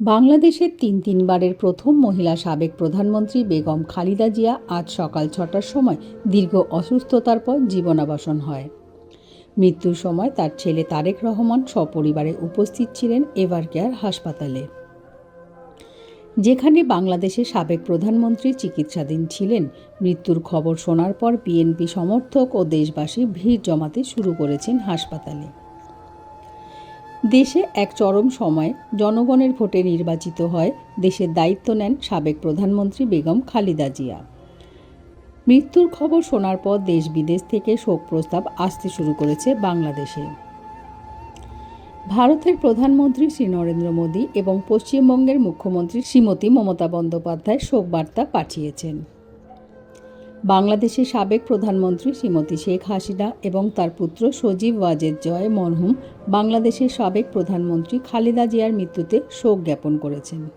বাংলাদেশের তিন তিনবারের প্রথম মহিলা সাবেক প্রধানমন্ত্রী বেগম খালিদা জিয়া আজ সকাল ছটার সময় দীর্ঘ অসুস্থতার পর জীবনাবাসন হয়। মৃত্যুর সময় তার ছেলে তারেক রহমান সপরিবারে উপস্থিত ছিলেন এভার কেয়ার হাসপাতালে। যেখানে বাংলাদেশের সাবেক প্রধানমন্ত্রী চিকিৎসাধীন ছিলেন। মৃত্যুর খবর শোনার পর বিএনপি সমর্থক ও দেশবাসী ভিড় জমাতে শুরু করেছেন হাসপাতালে। দেশে এক চরম সময় জনগণের ভোটে নির্বাচিত হয়। দেশের দায়িত্ব নেন সাবেক প্রধানমন্ত্রী বেগম খালিদা জিয়া। মৃত্যুর খবর শোনার পর দেশ বিদেশ থেকে শোক প্রস্তাব আসতে শুরু করেছে বাংলাদেশে। ভারতের প্রধানমন্ত্রী শ্রী নরেন্দ্র মোদী এবং পশ্চিমবঙ্গের মুখ্যমন্ত্রী শ্রীমতী মমতা বন্দ্যোপাধ্যায় শোক বার্তা পাঠিয়েছেন। বাংলাদেশের সাবেক প্রধানমন্ত্রী শ্রীমতী শেখ হাসিনা এবং তার পুত্র সজীব ওয়াজেদ জয় মরহুম বাংলাদেশের সাবেক প্রধানমন্ত্রী খালেদা জিয়ার মৃত্যুতে শোক জ্ঞাপন করেছেন।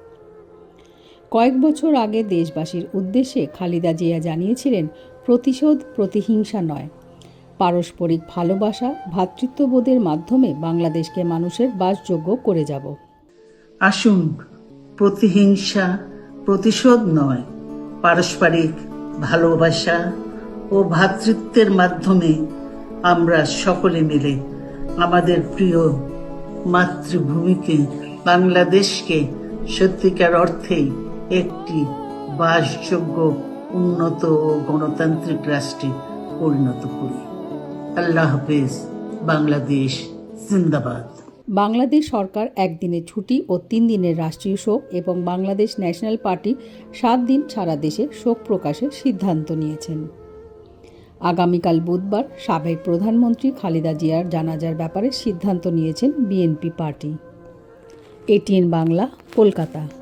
কয়েক বছর আগে দেশবাসীর উদ্দেশ্যে খালিদা জিয়া জানিয়েছিলেন, প্রতিশোধ প্রতিহিংসা নয়। পারস্পরিক ভালোবাসা ভ্রাতৃত্ববোধের মাধ্যমে বাংলাদেশকে মানুষের বাসযোগ্য করে যাব। আসুন, প্রতিহিংসা প্রতিশোধ নয়, পারস্পরিক ভালোবাসা ও ভ্রাতৃত্বের মাধ্যমে আমরা সকলে মিলে আমাদের প্রিয় মাতৃভূমিকে বাংলাদেশকে সত্যিকার অর্থেই একটি বাসযোগ্য উন্নত ও গণতান্ত্রিক রাষ্ট্রে পরিণত করি। আল্লাহ হাফেজ, বাংলাদেশ জিন্দাবাদ। বাংলাদেশ সরকার একদিনের ছুটি ও তিন দিনের রাষ্ট্রীয় শোক এবং বাংলাদেশ ন্যাশনাল পার্টি সাত দিন সারা দেশে শোক প্রকাশের সিদ্ধান্ত নিয়েছেন। আগামীকাল বুধবার সাবেক প্রধানমন্ত্রী খালেদা জিয়ার জানাজার ব্যাপারে সিদ্ধান্ত নিয়েছেন BNP party. ATN Bangla, Kolkata.